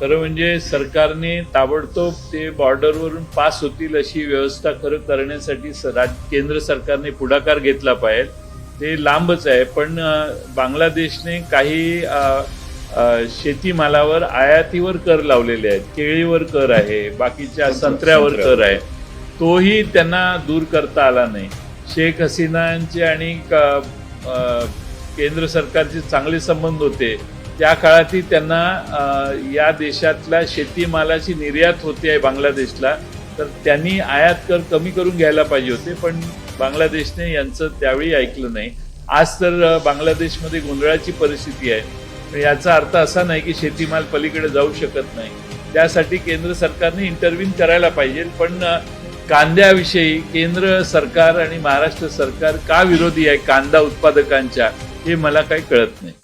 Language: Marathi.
खरं म्हणजे सरकारने ताबडतोब ते बॉर्डरवरून पास होतील अशी व्यवस्था खरं करण्यासाठी केंद्र सरकारने पुढाकार घेतला पाहिजे. ते लांबच आहे पण बांगलादेशने काही शेतीमालावर आयातीवर कर लावलेले आहेत. केळीवर कर आहे बाकीच्या संत्र्यावर कर आहे. तोही त्यांना दूर करता आला नाही. शेख हसीनांचे आणि केंद्र सरकारचे चांगले संबंध होते. त्या काळातही त्यांना या देशातल्या शेतीमालाची निर्यात होते आहे बांगलादेशला तर त्यांनी आयात कर कमी करून घ्यायला पाहिजे होते. पण बांगलादेशने यांचं त्यावेळी ऐकलं नाही. आज तर बांगलादेशमध्ये गोंधळाची परिस्थिती आहे. याचा अर्थ असा नाही की शेतीमाल पलीकडे जाऊ शकत नाही. त्यासाठी केंद्र सरकारने इंटरव्ह्यून करायला पाहिजे. पण कांद्याविषयी केंद्र सरकार आणि महाराष्ट्र सरकार का विरोधी आहे? कांदा उत्पादकांच्या हे मला काही कळत नाही.